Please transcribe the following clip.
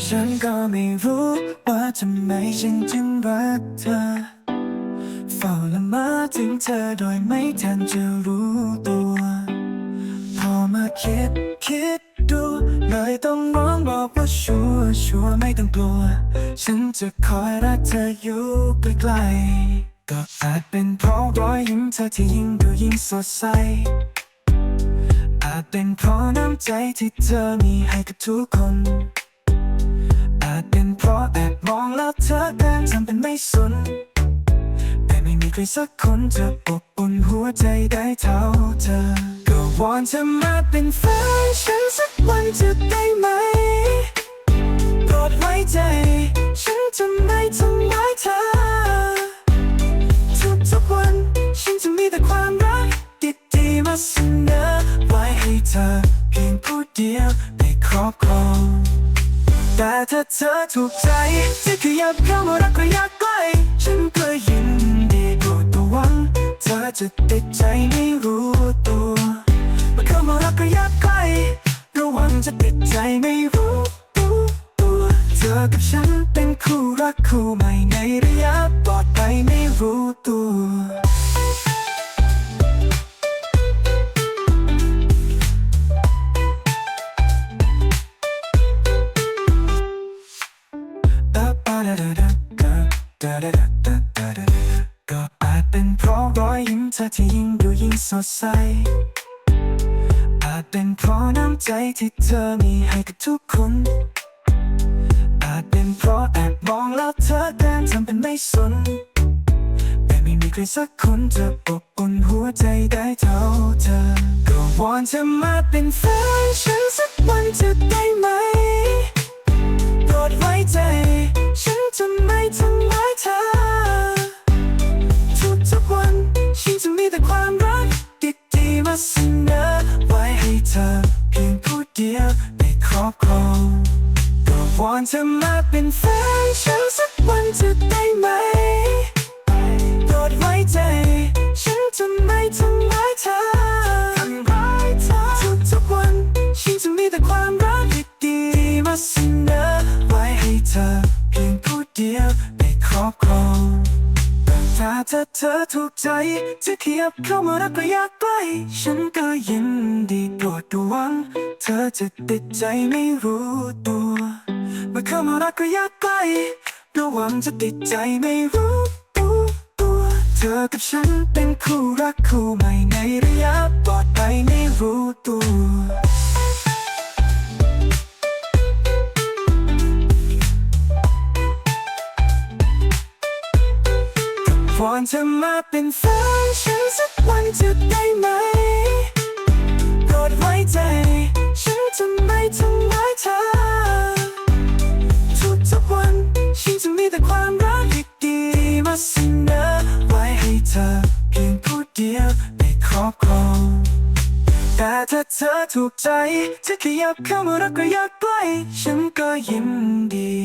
ฉันก็ไม่รู้ว่าทำไมฉันจึงรักเธอเฝ้าละมอถึงเธอโดยไม่ทันจะรู้ตัว พอมาคิดคิดดูเลยต้องร้องบอกว่าชัวชัวไม่ต้องกลัว ฉันจะคอยรักเธออยู่ใกล้ๆก็อาจเป็นเพราะรอยยิ้มเธอที่ยิ่งดูยิ่งสดใสอาจเป็นเพราะน้ำใจที่เธอมีให้กับทุกคน จเป็นเพราะแอบมองแล้วเธอแกล้งทำเป็นไม่สน แต่ไม่มีใครสักคนจะอบอุ่นหัวใจได้เท่าเธอ ก็วอนเธอมาเป็นแฟนฉันสักวันจะได้ไหมโปรดไว้ใจ ฉันจะไม่ทำร้ายเธอ ทุกทุกวัน ฉันจะมีแต่ความรักดีๆมาเสนอไว้ให้เธอ เพียงผู้เดียวในครอบครอง แต่ถ้าเธอถูกใจจะขยับเข้ามารักก็อยากใกล้ฉันก็ยินดีโปรดระวัง เธอจะติดใจไม่รู้ตัวมื่อเข้ามารักก็อยากใกล้ระวังจะติดใจไม่รู้ตัวเธอกับฉันเป็นคู่รักคู่ใหม่ในระยะปลอดภัยไม่รู้ตัว ก็อาจเป็นเพราะรอยยิ้มเธอที่ยิ่งดูยิ่งสดใส อาจเป็นเพราะน้ำใจที่เธอมีให้กับทุกคน อาจเป็นเพราะแอบมองแล้วเธอแกล้งทำเป็นไม่สน แต่ไม่มีใครสักคนจะอบอุ่นหัวใจได้เท่าเธอ ก็วอนเธอมาเป็นแฟนฉัน ธอมาเป็นแฟนฉันสักวันจะได้ไหมโปรดไว้ใจ ฉันจะไม่ทำร้ายเธอทำร้ายเธอทุกทุกๆวัน ฉันจะมีแต่ความรักดีๆมาเสนอไว้ให้เธอ เพียงผู้เดียวในครอบครองถ้าเธอเธอถูกใจ จะขยับเข้ามารักก็อยากใกล้ ฉันก็ยินดีโปรดระวัง เธอจะติดใจไม่รู้ตัว เธอเข้ามารักก็อยากใกลระวังจะติดใจไม่รู้ตัวเธอกับฉันเป็นคู่รักคู่ใหม่ในระยะปลอดภัยไม่รู้ตัววอนเธอมาเป็นแฟนฉันสักวันจะได้ไหมโปรดไว้ใจ แต่ถ้าเธอถูกใจจะขยับเข้ามารักก็อยากใกล้ฉันก็ยิ้มดี